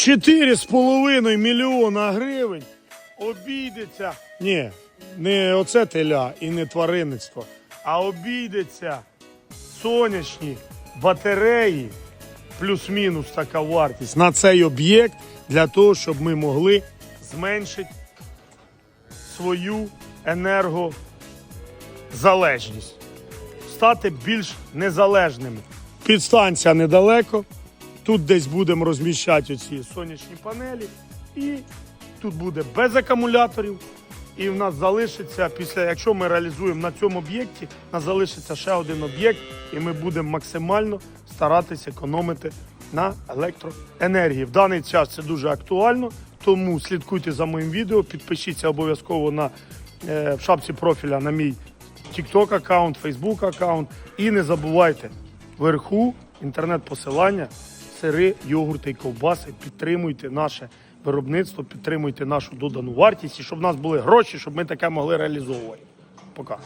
4,5 мільйона гривень обійдеться. Ні, не оце теля і не тваринництво, а обійдеться сонячні батареї, плюс-мінус така вартість на цей об'єкт для того, щоб ми могли зменшити свою енергозалежність, стати більш незалежними. Підстанція недалеко. Тут десь будемо розміщати ці сонячні панелі, і тут буде без акумуляторів. І в нас залишиться після, якщо ми реалізуємо на цьому об'єкті, у нас залишиться ще один об'єкт, і ми будемо максимально старатися економити на електроенергії. В даний час це дуже актуально, тому слідкуйте за моїм відео, підпишіться обов'язково на е, в шапці профіля на мій TikTok аккаунт, Facebook аккаунт. І не забувайте вверху інтернет-посилання, сири, йогурти і ковбаси. Підтримуйте наше виробництво, підтримуйте нашу додану вартість, і щоб в нас були гроші, щоб ми таке могли реалізовувати. Пока.